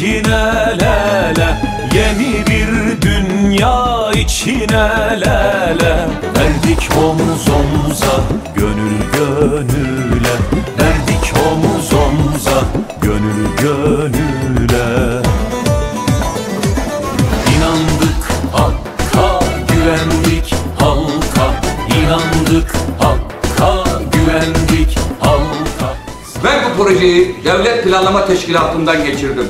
İçine lele Yeni bir dünya içine lele Verdik omuz omuza gönül gönüle. Verdik omuz omuza gönül gönüle. İnandık Hakk'a güvendik halka. İnandık Hakk'a güvendik halka. Ben bu projeyi Devlet Planlama Teşkilatı'ndan geçirdim.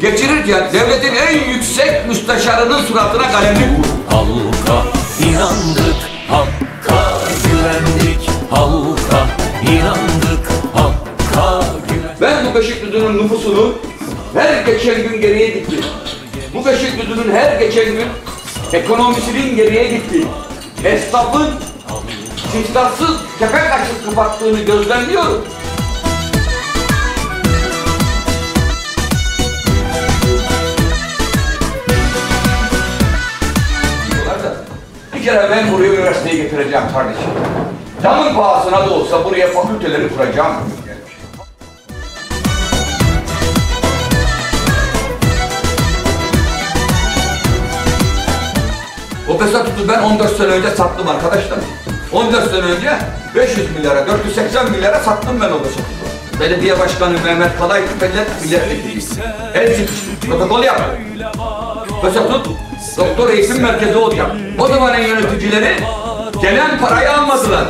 Geçirirken devletin en yüksek müsteşarının suratına kalemlik vurdum. halka inandık Hakk'a güvendik halka inandık Hakk'a güvendik Ben bu Beşikdüzü'nün nüfusunu her geçen gün geriye gittim. Bu Beşikdüzü'nün her geçen gün ekonomisinin geriye gitti. Esnafın siftahsız kepe kaçıp kapattığını gözlemliyorum. Bir kere ben buraya üniversiteyi getireceğim kardeşim. Canın pahasına da olsa buraya fakülteleri kuracağım. O Pesatut'u ben 14 sene önce sattım arkadaşlar. 14 sene önce 500 milyara, 480 milyara sattım ben o Pesatut'u. Belediye Başkanı Mehmet Kalay millet milletvekili. El çıkıştı, protokol yaptı. Pesatut doktor eğitim merkezi olacak. O zamanın yöneticileri gelen parayı almadılar.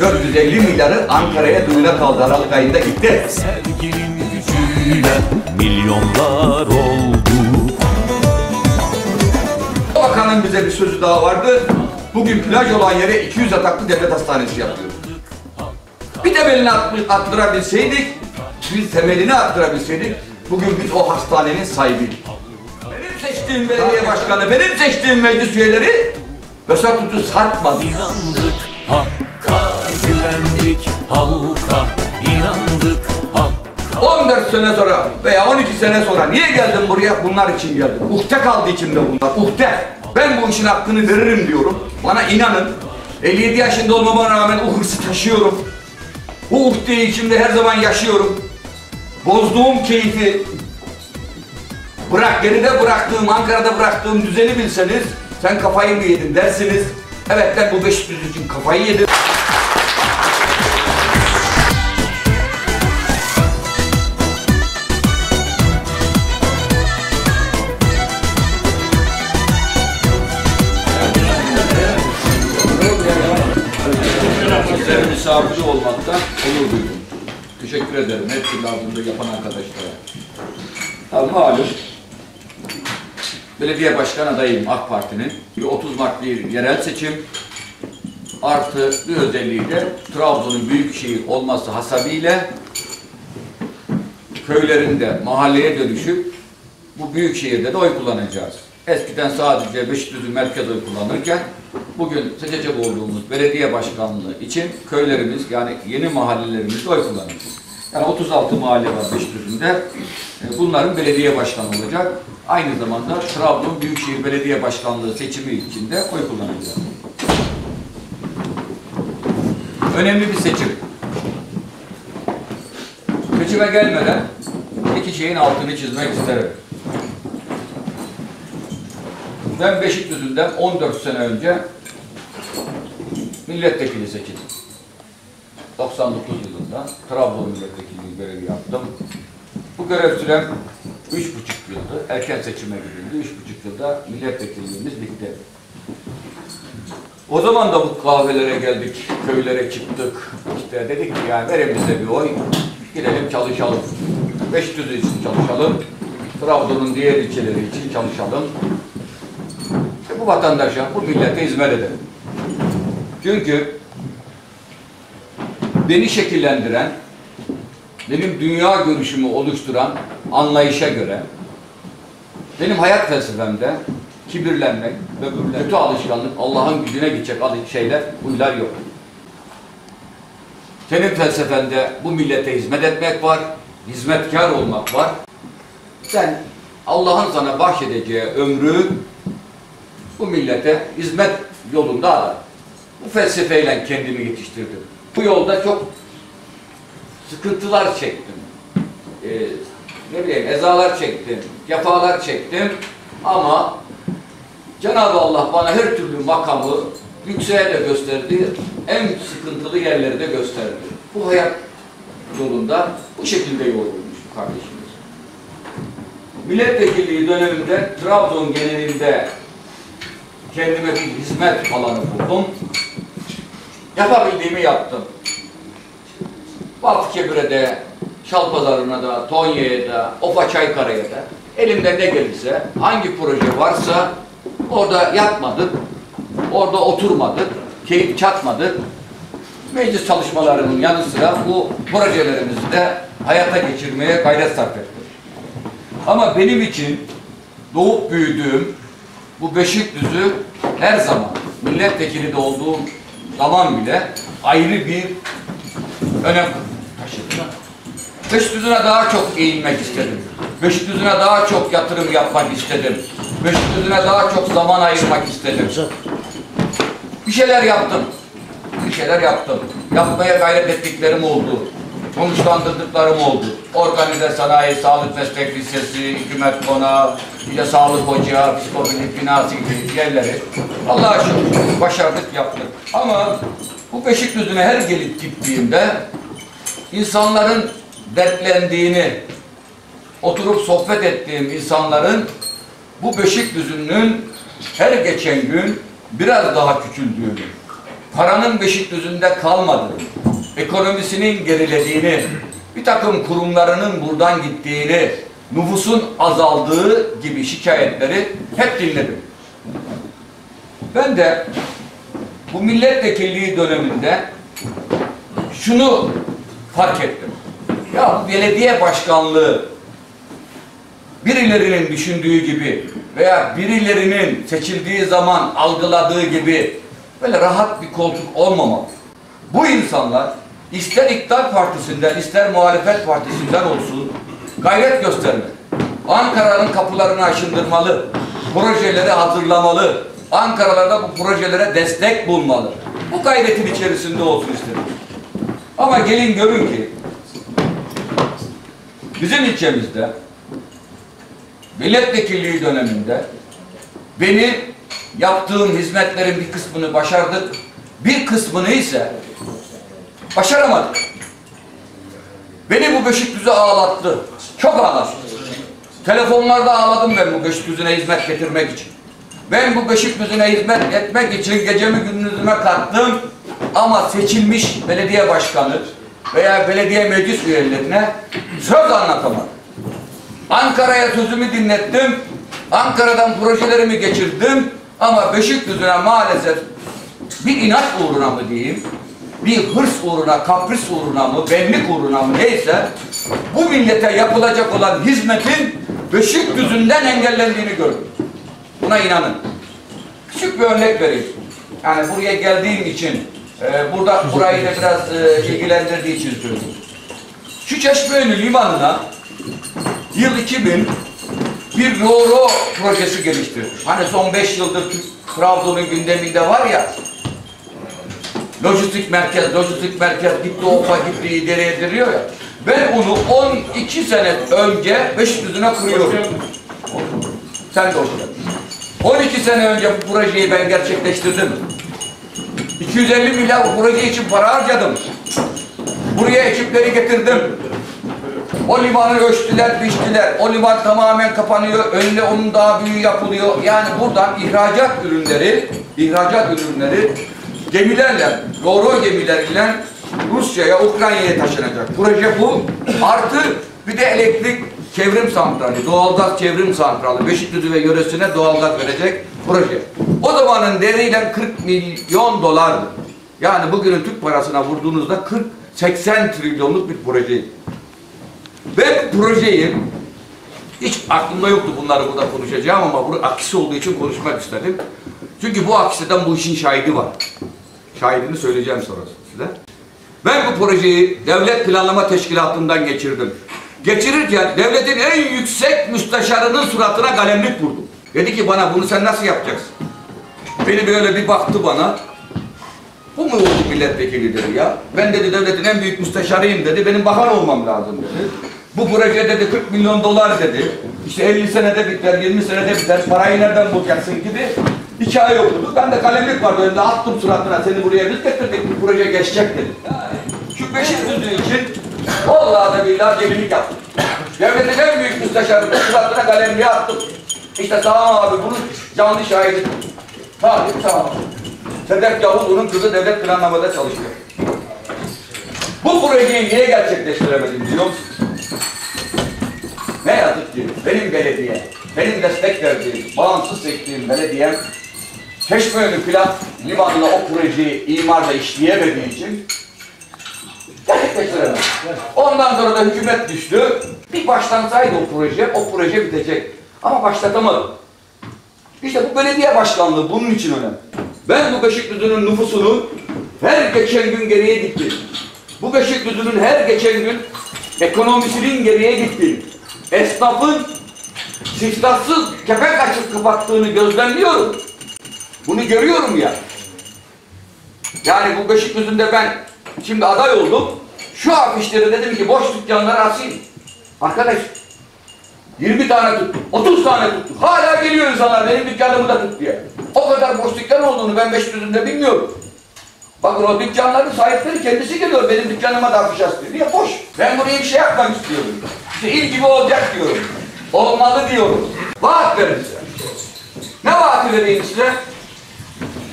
450 milyarı Ankara'ya duyuna kaldı Aralık ayında gitti. Milyonlar oldu bakanın bize bir sözü daha vardı. Bugün plaj olan yere 200 yataklı devlet hastanesi yapıyor. Bir temelini at- attırabilseydik, bir temelini attırabilseydik, bugün biz o hastanenin sahibiydik. Seçtiğim belediye başkanı, benim seçtiğim meclis üyeleri Vesatut'u satmadı. İnandık Hakk'a güvendik halka inandık Hakk'a 14 sene sonra veya 12 sene sonra niye geldim buraya? Bunlar için geldim. Uhde kaldı içimde bunlar. Uhde. Ben bu işin hakkını veririm diyorum. Bana inanın. 57 yaşında olmama rağmen o hırsı taşıyorum. Bu uhdeyi içimde her zaman yaşıyorum. Bozduğum keyfi, bırak geride bıraktığım, Ankara'da bıraktığım düzeni bilseniz sen kafayı mı yedin dersiniz. Evet ben bu Beşiktaş için kafayı yedim. Misafiri olmaktan onur duydum. Teşekkür ederim türlü ardında yapan arkadaşlara. Tabii malum, belediye başkan adayım AK Parti'nin. Bir 30 Mart bir yerel seçim. Artı bir özelliği de Trabzon'un büyük şehir olması hasabiyle köylerinde mahalleye dönüşüp bu büyük şehirde de oy kullanacağız. Eskiden sadece Beşiktaş'ın merkez oy kullanırken bugün seçecek olduğumuz belediye başkanlığı için köylerimiz yani yeni mahallelerimizde oy kullanacağız. Yani 36 mahalle var Beşiktaş'ında. Bunların belediye başkanı olacak. Aynı zamanda Trabzon Büyükşehir Belediye Başkanlığı seçimi için de oy kullanacağız. Önemli bir seçim. Seçime gelmeden iki şeyin altını çizmek isterim. Ben Beşikdüzü'nden 14 sene önce milletvekili seçildim. 99 yılında Trabzon milletvekilliği görevi yaptım. Bu görev sürem 3,5 yıldı. Erken seçime gidildi. 3,5 yılda milletvekilliğimiz bitti. O zaman da bu kahvelere geldik, köylere çıktık. İşte dedik ki yani verin bize bir oy, gidelim çalışalım. Beşiktaş için çalışalım, Trabzon'un diğer ilçeleri için çalışalım. İşte bu vatandaşa, bu millete hizmet edelim. Çünkü beni şekillendiren, benim dünya görüşümü oluşturan anlayışa göre, benim hayat felsefemde kibirlenmek, böbürlenmek, kötü alışkanlık, Allah'ın gücüne gidecek şeyler, huylar yok. Senin felsefende bu millete hizmet etmek var, hizmetkar olmak var. Sen Allah'ın sana bahşedeceği ömrü bu millete hizmet yolunda ara. Bu felsefeyle kendimi yetiştirdim. Bu yolda çok sıkıntılar çektim. e, ne bileyim ezalar çektim, cefalar çektim ama Cenab-ı Allah bana her türlü makamı yükseğe de gösterdi, en sıkıntılı yerleri de gösterdi. Bu hayat yolunda bu şekilde bu kardeşimiz. Milletvekilliği döneminde Trabzon genelinde kendime bir hizmet alanı buldum. Yapabildiğimi yaptım. Baltıkebir'e Şalpazarı'na da, Tonya'ya da, Ofa Çaykara'ya da elimde ne gelirse, hangi proje varsa orada yatmadık, orada oturmadık, keyif çatmadık. Meclis çalışmalarının yanı sıra bu projelerimizi de hayata geçirmeye gayret sarf ettik. Ama benim için doğup büyüdüğüm bu Beşikdüzü her zaman milletvekili de olduğum zaman bile ayrı bir önem taşıdı. Beşikdüzü'ne daha çok eğilmek istedim. Beşikdüzü'ne daha çok yatırım yapmak istedim. Beşikdüzü'ne daha çok zaman ayırmak istedim. Bir şeyler yaptım. Bir şeyler yaptım. Yapmaya gayret ettiklerim oldu. Konuşlandırdıklarım oldu. Organize sanayi, sağlık meslek lisesi, hükümet konağı, bir sağlık hoca, psikoloji, binası gibi yerleri. Allah'a şükür başardık, yaptık. Ama bu Beşikdüzü'ne her gelip gittiğimde insanların dertlendiğini, oturup sohbet ettiğim insanların bu Beşikdüzü'nün her geçen gün biraz daha küçüldüğünü, paranın Beşikdüzü'nde kalmadığını, ekonomisinin gerilediğini, bir takım kurumlarının buradan gittiğini, nüfusun azaldığı gibi şikayetleri hep dinledim. Ben de bu milletvekilliği döneminde şunu fark ettim. Ya belediye başkanlığı birilerinin düşündüğü gibi veya birilerinin seçildiği zaman algıladığı gibi böyle rahat bir koltuk olmamalı. Bu insanlar ister iktidar partisinden ister muhalefet partisinden olsun gayret göstermeli. Ankara'nın kapılarını aşındırmalı. Projeleri hazırlamalı. Ankara'larda bu projelere destek bulmalı. Bu gayretin içerisinde olsun istedim. Ama gelin görün ki bizim ilçemizde milletvekilliği döneminde beni yaptığım hizmetlerin bir kısmını başardık. Bir kısmını ise başaramadık. Beni bu Beşikdüzü ağlattı. Çok ağlattı. Telefonlarda ağladım ben bu Beşikdüzü'ne hizmet getirmek için. Ben bu Beşikdüzü'ne hizmet etmek için gecemi gündüzüme kattım. Ama seçilmiş belediye başkanı veya belediye meclis üyelerine söz anlatamadım. Ankara'ya sözümü dinlettim. Ankara'dan projelerimi geçirdim. Ama Beşikdüzü'ne maalesef bir inat uğruna mı diyeyim, bir hırs uğruna, kapris uğruna mı, benlik uğruna mı neyse bu millete yapılacak olan hizmetin Beşikdüzü'nden engellendiğini gördüm. Buna inanın. Küçük bir örnek vereyim. Yani buraya geldiğim için, e, burada burayı da biraz e, ilgilendirdiği için söylüyorum. Şu Çeşmeönü limanına yıl 2000 bir Roro projesi geliştirmiş. Hani son 5 yıldır Trabzon'un gündeminde var ya lojistik merkez, lojistik merkez gitti opa gitti ileriye ediliyor ya. Ben onu 12 sene önce Beşikdüzü'ne kuruyorum. Sen de otur. 12 sene önce bu projeyi ben gerçekleştirdim. 250 milyar proje için para harcadım. Buraya ekipleri getirdim. O limanı ölçtüler, biçtiler. O liman tamamen kapanıyor. Önüne onun daha büyüğü yapılıyor. Yani buradan ihracat ürünleri, ihracat ürünleri gemilerle, Roro gemileriyle Rusya'ya, Ukrayna'ya taşınacak. Proje bu. Artı bir de elektrik çevrim santrali, doğalgaz çevrim santrali. Beşikdüzü ve yöresine doğalgaz verecek proje. O zamanın değeriyle 40 milyon dolardı. Yani bugünün Türk parasına vurduğunuzda 40-80 trilyonluk bir proje. Ben projeyi hiç aklımda yoktu bunları burada konuşacağım ama bu akisi olduğu için konuşmak istedim. Çünkü bu akisiden bu işin şahidi var. Şahidini söyleyeceğim sonra size. Ben bu projeyi Devlet Planlama Teşkilatı'ndan geçirdim. Geçirirken devletin en yüksek müsteşarının suratına kalemlik vurdum. Dedi ki bana bunu sen nasıl yapacaksın? Beni böyle bir baktı bana. Bu mu oldu milletvekili dedi ya. Ben dedi devletin en büyük müsteşarıyım dedi. Benim bakan olmam lazım dedi. Bu proje dedi 40 milyon dolar dedi. İşte 50 senede biter, 20 senede biter. Parayı nereden bulacaksın gibi. Hikaye okudu. Ben de kalemlik vardı önünde attım suratına seni buraya biz getirdik bu proje geçecek dedi. Yani şu Beşikdüzü için vallahi da billahi cebirlik yaptım. Devletin en büyük müsteşarının suratına kalemliğe attım. İşte tamam abi bunun canlı şahidi. Tamam tamam. Sedef Yavuz onun kızı devlet planlamada çalışıyor. Bu projeyi niye gerçekleştiremedim biliyor musun? Ne yazık ki benim belediye, benim destek verdiğim, bağımsız seçtiğim belediyem Çeşmeönü Plak Limanı'na o projeyi imarda işleyemediği için gerçekleştiremedi. Ondan sonra da hükümet düştü. Bir başlansaydı o proje, o proje bitecek. Ama başlatamadı. İşte bu belediye başkanlığı bunun için önemli. Ben bu Beşikdüzü'nün nüfusunu her geçen gün geriye gittim. Bu Beşikdüzü'nün her geçen gün ekonomisinin geriye gittiğini, esnafın sistatsız kepek açıp kapattığını gözlemliyorum. Bunu görüyorum ya. Yani bu Beşikdüzü'nde ben şimdi aday oldum. Şu afişleri dedim ki boş dükkanları asayım. Arkadaş 20 tane tuttuk, 30 tane tuttuk. Hala geliyor insanlar benim dükkanımı da tut diye. O kadar boş dükkan olduğunu ben Beşikdüzü'nde bilmiyorum. Bakın o dükkanların sahipleri kendisi geliyor benim dükkanıma da afiş asıyor. Niye? Boş. Ben buraya bir şey yapmak istiyorum. İşte il gibi olacak diyorum. Olmalı diyorum. Vaat verin size. Ne vaati vereyim size?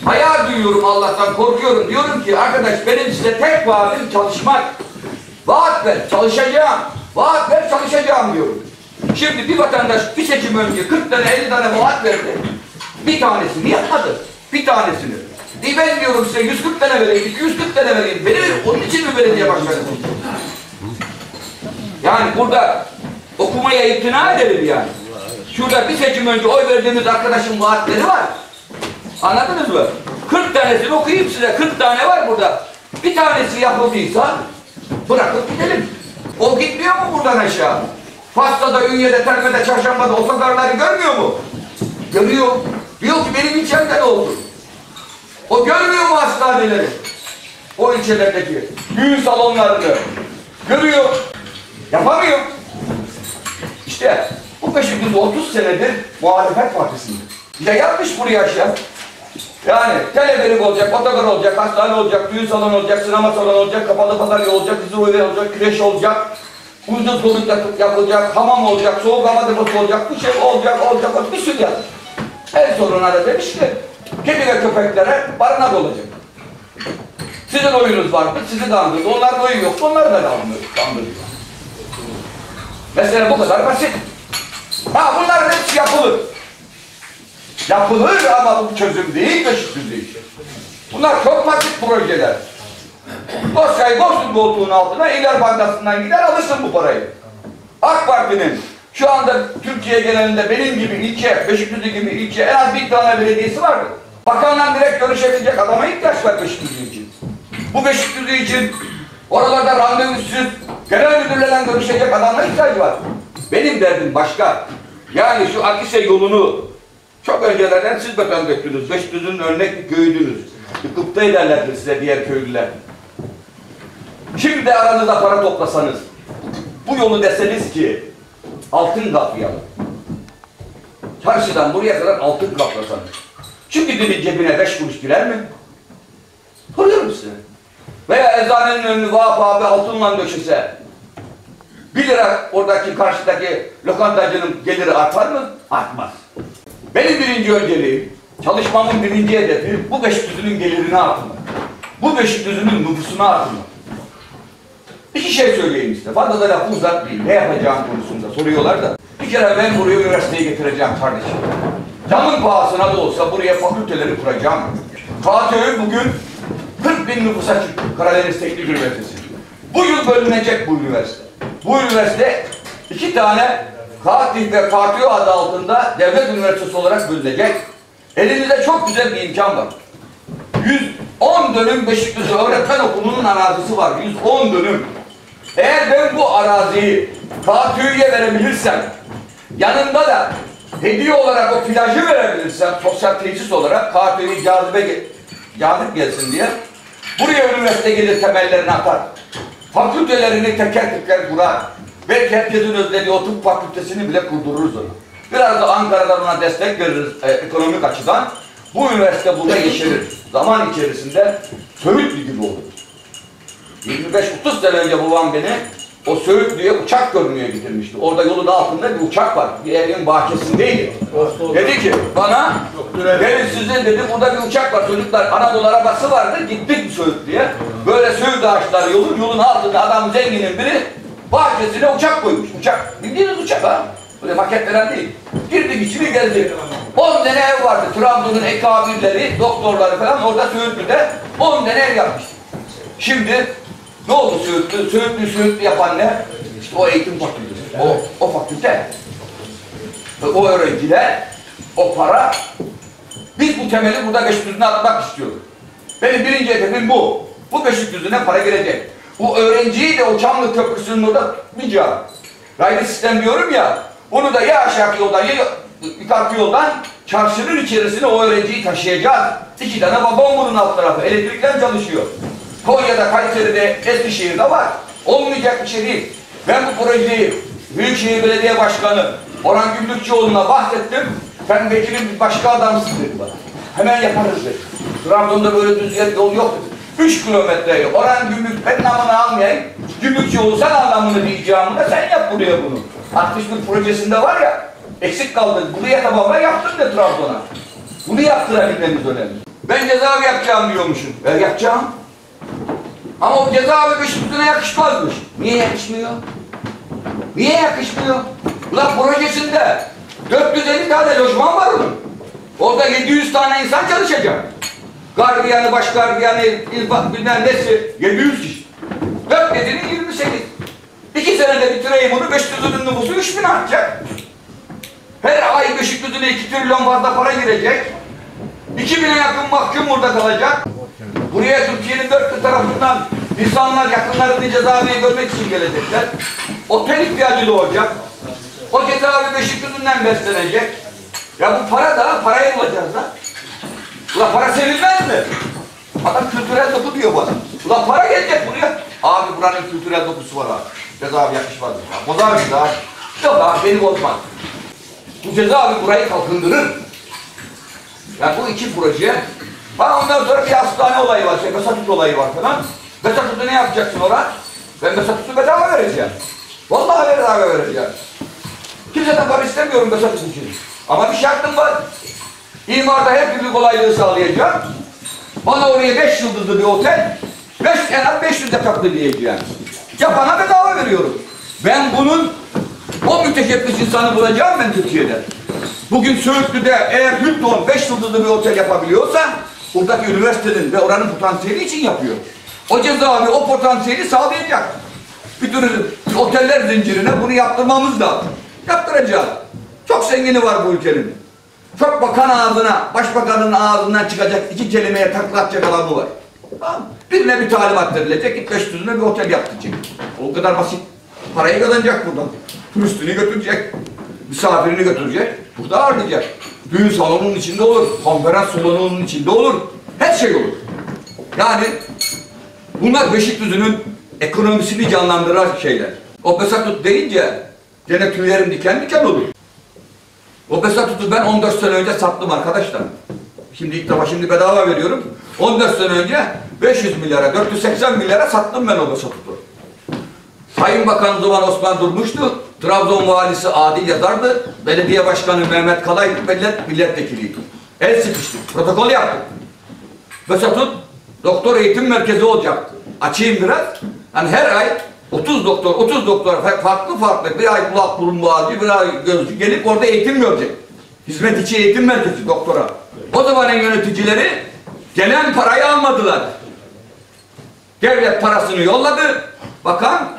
Hayal duyuyorum Allah'tan korkuyorum. Diyorum ki arkadaş benim size tek vaadim çalışmak. Vaat ver çalışacağım. Vaat ver çalışacağım diyorum. Şimdi bir vatandaş bir seçim önce 40 tane 50 tane vaat verdi. Bir tanesini yapmadı. Bir tanesini. E ben diyorum size 140 tane vereyim, 240 tane vereyim. Beni onun için mi belediye başkanı? Yani burada okumaya ikna edelim yani. Şurada bir seçim önce oy verdiğimiz arkadaşın vaatleri var. Anladınız mı? 40 tanesini okuyayım size. 40 tane var burada. Bir tanesi yapıldıysa bırakıp gidelim. O gitmiyor mu buradan aşağı? Fas'ta Ünye'de, Terme'de, Çarşamba'da otogarları görmüyor mu? Görüyor. Diyor ki benim ilçemde ne oldu? O görmüyor mu hastaneleri? O ilçelerdeki düğün salonlarını. Görüyor. Yapamıyor. İşte bu Beşiktaş 30 senedir muhalefet partisinde. Ya yapmış buraya aşağı. Yani teleferik olacak, otogar olacak, hastane olacak, düğün salonu olacak, sinema salonu olacak, kapalı pazar olacak, hizmet olacak, kreş olacak, ucuz konut yapı- yapılacak, hamam olacak, soğuk hava deposu olacak, bu şey olacak, olacak, bir sürü yapmış. En sonuna da demiş ki, kedi ve köpeklere barınak olacak. Sizin oyunuz vardı, sizi kandırdı. Onların oyu yok, onları da kandırdı. kandırdı. Mesela bu kadar basit. Ha bunların hepsi yapılır. Yapılır ama bu çözüm değil, Beşiktaş değil. Bunlar çok basit projeler. Dosyayı koysun koltuğun altına, İler Bankası'ndan gider alırsın bu parayı. AK Parti'nin şu anda Türkiye genelinde benim gibi ilçe, Beşiktaş gibi ilçe en az bir tane belediyesi vardı. Bakanla direkt görüşebilecek adama ihtiyaç var Beşiktaş için. Bu Beşiktaş için oralarda randevusuz genel müdürlerle görüşecek adamla ihtiyacı var. Benim derdim başka. Yani şu Akise yolunu çok öncelerden siz beton döktünüz. Beşiktaş'ın örnek bir köyüydünüz. Yıkıp da ederlerdi size diğer köylüler. Şimdi de aranızda para toplasanız, bu yolu deseniz ki altın kaplayalım. Çarşıdan buraya kadar altın kaplasanız. Şu gidinin cebine beş kuruş girer mi? Soruyorum size. Veya eczanenin önünü Vahap abi altınla döşese, bir lira oradaki karşıdaki lokantacının geliri artar mı? Artmaz. Benim birinci önceliğim, çalışmamın birinci hedefi bu Beşikdüzü'nün gelirini artırmak. Bu Beşikdüzü'nün nüfusunu artırmak. İki şey söyleyeyim size. Fazla da lafı uzatmayayım. Ne yapacağım konusunda soruyorlar da. Bir kere ben buraya üniversiteyi getireceğim kardeşim. Canın pahasına da olsa buraya fakülteleri kuracağım. KTÖ bugün 40 bin nüfusa çıktı. Karadeniz Teknik Üniversitesi. Bu yıl bölünecek bu üniversite. Bu üniversite iki tane Fatih ve KTÖ adı altında devlet üniversitesi olarak bölünecek. Elimizde çok güzel bir imkan var. 110 dönüm Beşiktaş Öğretmen Okulu'nun arazisi var. 110 dönüm. Eğer ben bu araziyi KTÜ'ye verebilirsem, yanında da hediye olarak o plajı verebilirsem, sosyal tesis olarak KTÜ'yü cazibe cazip gelsin diye, buraya üniversite gelir temellerini atar. Fakültelerini teker teker kurar. Belki herkesin özlediği o tıp fakültesini bile kurdururuz ona. Biraz da Ankara'dan ona destek veririz e, ekonomik açıdan. Bu üniversite burada yeşerir. Zaman içerisinde Söğütlü gibi olur. 25-30 sene önce babam beni o Söğütlü'ye uçak görmeye getirmişti. Orada yolun altında bir uçak var. Bir evin bahçesindeydi. Dedi ki bana, gelin sizin dedi burada bir uçak var çocuklar. Anadolu arabası vardı. Gittik Söğütlü'ye. Böyle Söğüt ağaçları yolun, yolun altında adam zenginin biri bahçesine uçak koymuş. Uçak. Bildiğiniz uçak ha. Böyle maket veren değil. Girdik içini gezdik. 10 tane ev vardı. Trabzon'un ekabirleri, doktorları falan orada Söğütlü'de 10 tane ev yapmış. Şimdi ne oldu Söğütlü? Söğütlü Söğütlü yapan ne? İşte o eğitim fakültesi. O, o fakülte. O öğrenciler, o para. Biz bu temeli burada Beşiktaş'ına atmak istiyoruz. Benim birinci hedefim bu. Bu Beşiktaş'ına para gelecek. Bu öğrenciyi de o Çamlı Köprüsü'nün orada tutmayacağım. Raylı sistem diyorum ya, onu da ya aşağı yoldan ya yukarı yoldan çarşının içerisine o öğrenciyi taşıyacağız. İki tane babam bunun alt tarafı. Elektrikler çalışıyor. Konya'da, Kayseri'de, Eskişehir'de var. Olmayacak bir şey değil. Ben bu projeyi Büyükşehir Belediye Başkanı Orhan Gümrükçioğlu'na bahsettim. Sen vekilim başka adamsın dedi bana. Hemen yaparız dedi. Trabzon'da böyle düz yer yol yok dedi. Üç kilometre Orhan Gümrük ben namını almayayım. Gümrükçioğlu sen anlamını diyeceğim da sen yap buraya bunu. 61 projesinde var ya eksik kaldı. Buraya tamamla yaptın da Trabzon'a. Bunu yaptırabilmemiz önemli. Ben cezaevi yapacağım diyormuşum. E yapacağım. Ama o cezaevi Beşiktaş'a yakışmazmış. Niye yakışmıyor? Niye yakışmıyor? Ulan projesinde 450 tane lojman var onun. Orada 700 tane insan çalışacak. Gardiyanı, baş gardiyanı, ilbat bilmem nesi 700 kişi. 4 dediğinin 28. İki senede bitireyim onu 500'ünün nüfusu 3000 artacak. Her ay Beşiktaş'a 2 trilyon fazla para girecek. 2000'e yakın mahkum burada kalacak. Buraya Türkiye'nin dört tarafından insanlar yakınlarını cezaevine görmek için gelecekler. Otel ihtiyacı doğacak. O cezaevi Beşiktaş'ından beslenecek. Ya bu para da paraya bulacağız da. Ulan para sevilmez mi? Adam kültürel doku diyor bana. Ulan para gelecek buraya. Abi buranın kültürel dokusu var abi. Cezaevi yakışmaz. Ya. Bozar mıyız abi? Yok abi beni bozmaz. Bu cezaevi burayı kalkındırır. Ya bu iki proje. Ha ondan sonra bir hastane olayı var, şey, Mesatüt olayı var falan. Mesatüt'ü ne yapacaksın orada? Ben Mesatüt'ü bedava vereceğim. Vallahi bedava vereceğim. Kimseden para istemiyorum Mesatüt için. Ama bir şartım var. İmarda her türlü kolaylığı sağlayacağım. Bana oraya beş yıldızlı bir otel, beş, en az 500 yataklı diyeceğim. Yapana bedava veriyorum. Ben bunun o müteşebbis insanı bulacağım ben Türkiye'de. Bugün Söğütlü'de eğer Hilton 5 yıldızlı bir otel yapabiliyorsa buradaki üniversitenin ve oranın potansiyeli için yapıyor. O cezaevi o potansiyeli sağlayacak. Bir tür oteller zincirine bunu yaptırmamız lazım. Yaptıracağız. Çok zengini var bu ülkenin. Çok bakan ağzına, başbakanın ağzından çıkacak iki kelimeye taklatacak adamı var. Tamam. Birine bir talimat verilecek, git 500'üne bir otel yaptıracak. O kadar basit. Parayı kazanacak buradan. Turistini götürecek. Misafirini götürecek. Burada ağırlayacak. Düğün salonunun içinde olur. Konferans salonunun içinde olur. Her şey olur. Yani bunlar Beşikdüzü'nün ekonomisini canlandıran şeyler. O Besatut deyince gene tüylerim diken diken olur. O Besatut'u ben 14 sene önce sattım arkadaşlar. Şimdi ilk defa şimdi bedava veriyorum. 14 sene önce 500 milyara, 480 milyara sattım ben o Besatut'u. Sayın Bakan Zuman Osman Durmuş'tu. Trabzon valisi Adil Yazar'dı. Belediye başkanı Mehmet Kalay millet, milletvekiliydi. El sıkıştık. Protokol yaptık. Besatut doktor eğitim merkezi olacaktı. Açayım biraz. Hani her ay 30 doktor, 30 doktor farklı farklı bir ay kulak burun boğazcı, bir ay gözcü gelip orada eğitim görecek. Hizmet içi eğitim merkezi doktora. O zamanın yöneticileri gelen parayı almadılar. Devlet parasını yolladı. Bakan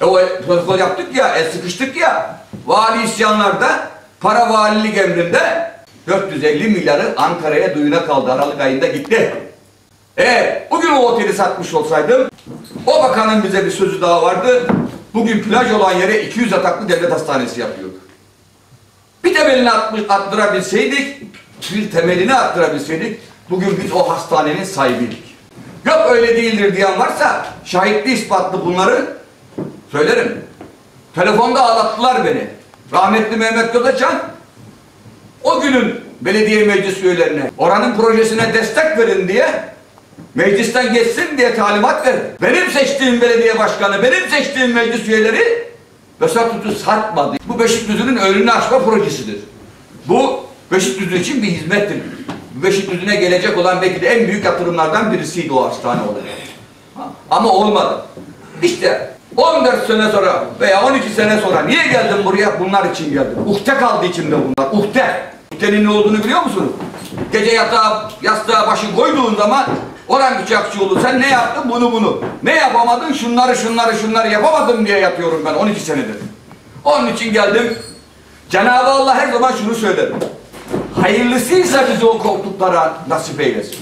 e o protokol yaptık ya, el sıkıştık ya. Vali isyanlarda para valilik emrinde 450 milyarı Ankara'ya duyuna kaldı. Aralık ayında gitti. Eğer bugün o oteli satmış olsaydım o bakanın bize bir sözü daha vardı. Bugün plaj olan yere 200 yataklı devlet hastanesi yapıyorduk. Bir temelini attırabilseydik, bir temelini attırabilseydik, bugün biz o hastanenin sahibiydik. Yok öyle değildir diyen varsa, şahitli ispatlı bunları söylerim. Telefonda ağlattılar beni. Rahmetli Mehmet Gözeçan o günün belediye meclis üyelerine oranın projesine destek verin diye meclisten geçsin diye talimat verdi. Benim seçtiğim belediye başkanı, benim seçtiğim meclis üyeleri Vesatütü satmadı. Bu Beşikdüzü'nün önünü açma projesidir. Bu Beşikdüzü için bir hizmettir. Beşikdüzü'ne gelecek olan belki de en büyük yatırımlardan birisiydi o hastane olarak. Ha, Ama olmadı. İşte 14 sene sonra veya 12 sene sonra niye geldim buraya? Bunlar için geldim. Uhde kaldı içimde bunlar. Uhde. Uhdenin ne olduğunu biliyor musunuz? Gece yatağa, yastığa başı koyduğun zaman Orhan Bıçakçıoğlu sen ne yaptın bunu bunu. Ne yapamadın şunları şunları şunları yapamadım diye yatıyorum ben 12 senedir. Onun için geldim. Cenab-ı Allah her zaman şunu söyler. Hayırlısıysa bizi o koltuklara nasip eylesin.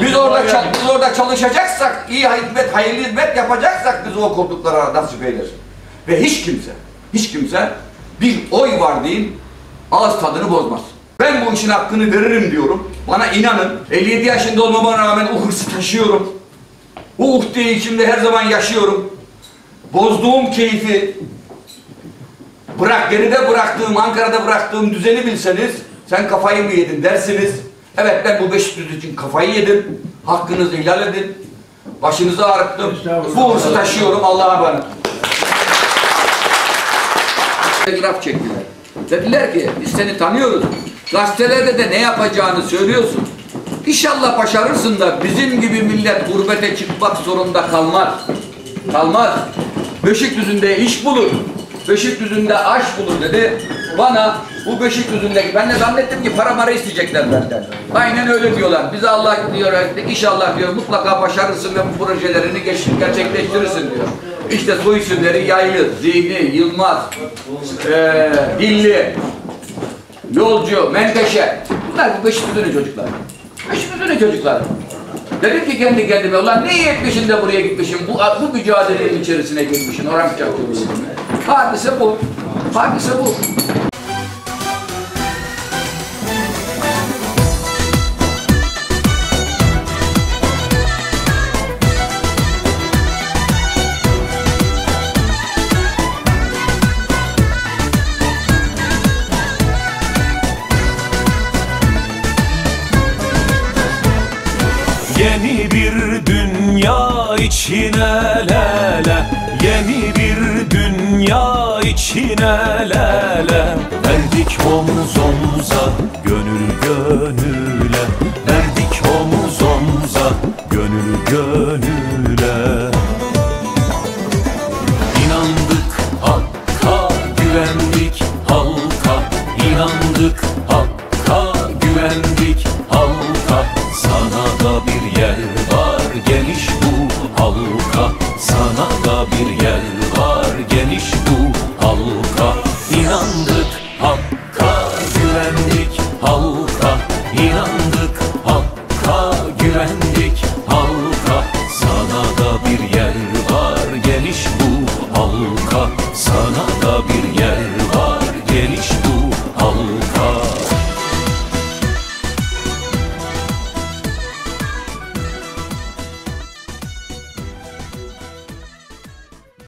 Biz orada, biz orada çalışacaksak, iyi hizmet, hayırlı hizmet yapacaksak bizi o koltuklara nasip eylesin. Ve hiç kimse, hiç kimse bir oy var deyin, ağız tadını bozmaz. Ben bu işin hakkını veririm diyorum. Bana inanın, 57 yaşında olmama rağmen o hırsı taşıyorum. Bu uhdeyi içimde her zaman yaşıyorum. Bozduğum keyfi, bırak geride bıraktığım, Ankara'da bıraktığım düzeni bilseniz sen kafayı mı yedin dersiniz. Evet ben bu Beşiktaş için kafayı yedim. Hakkınızı ihlal edin. Başınızı ağrıttım. Bu hırsı taşıyorum Allah'a emanet. Telgraf çektiler. Dediler ki biz seni tanıyoruz. Gazetelerde de ne yapacağını söylüyorsun. İnşallah başarırsın da bizim gibi millet gurbete çıkmak zorunda kalmaz. Kalmaz. Beşikdüzü'nde iş bulur. Beşikdüzü'nde aş bulur dedi. Bana bu Beşikdüzü'ndeki ben de zannettim ki para mara isteyecekler benden. Aynen öyle diyorlar. Bize Allah diyor inşallah diyor mutlaka başarırsın ve bu projelerini gerçekleştirirsin diyor. İşte soy isimleri Yaylı, Zihni, Yılmaz, eee Dilli, Yolcu, Menteşe. Bunlar bu Beşikdüzü'nün çocuklar. Beşikdüzü'nün çocuklar. Dedim ki kendi kendime, ulan ne iyi etmişim de buraya gitmişim, bu, bu mücadelenin içerisine girmişim, Orhan Bıçakçıoğlu. Hadise bu, hadise bu. Dünya içine lele Verdik omuz omuza